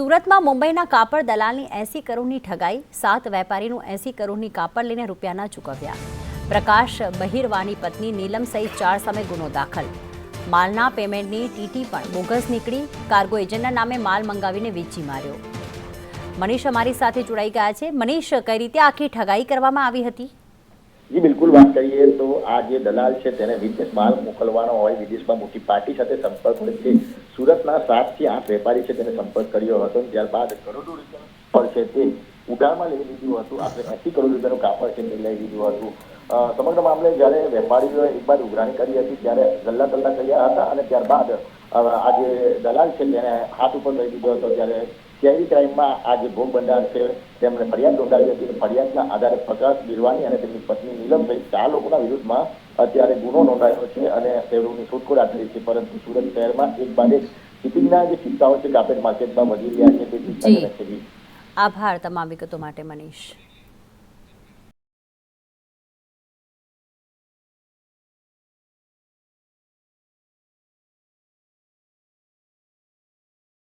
સુરતમાં મુંબઈના કાપડ દલાલની એસી કરોડની ઠગાઈ, સાત વેપારીનું એસી કરોડની કાપડ લઈને રૂપિયાના ચૂકવ્યા. પ્રકાશ બહિરવાની પત્ની નીલમ સહિત ચાર સામે ગુનો દાખલ. માલના પેમેન્ટની ટીટી પણ બોગસ નીકળી, કાર્ગો એજન્ટના નામે માલ મંગાવીને વેચી માર્યો. મનીષ અમારી સાથે જોડાઈ ગયા છે. મનીષ, કઈ રીતે આખી ઠગાઈ કરવામાં આવી હતી? જી, બિલકુલ વાત કરીએ તો આ જે દલાલ છે તેને વિદેશ માલ મોકલવાનો હોય, વિદેશમાં મોટી પાર્ટી સાથે સંપર્ક હોય છે. સુરતના સાતથી આઠ વેપારી છે તેને સંપર્ક કર્યો હતો ત્યારબાદ કરોડો રૂપિયા પર છે તે ઉધારમાં લઈ લીધું હતું. આપણે એસી કરોડ રૂપિયાનું કાપડ છે તે લઈ લીધું હતું. સમગ્ર મામલે જ્યારે વેપારીઓએ એક બાદ ઉઘરાણી કરી હતી, ત્યારે ગલ્લા ગલ્લા કર્યા હતા અને ત્યારબાદ આ જે દલાલ છે તેને હાથ ઉપર લઈ દીધો હતો. ત્યારે કેરી ક્રાઇમમાં આ જે ભોગ બંધાર છે તેમણે ફરિયાદ નોંધાવી હતી. ફરિયાદના આધારે પ્રકાશ બિરવાની અને તેમની પત્ની નીલમ સહિત ચાર લોકોના વિરુદ્ધમાં અત્યારે ગુનો નોંધાયો છે અને તેઓની શોધખોળ હાથ ધરી છે. પરંતુ સુરત શહેરમાં એક બાદ એક શિપિંગના જે કિસ્સાઓ છે કાપેટ માર્કેટમાં વધી રહ્યા છે. તે આભાર તમામ વિગતો માટે મનીષ.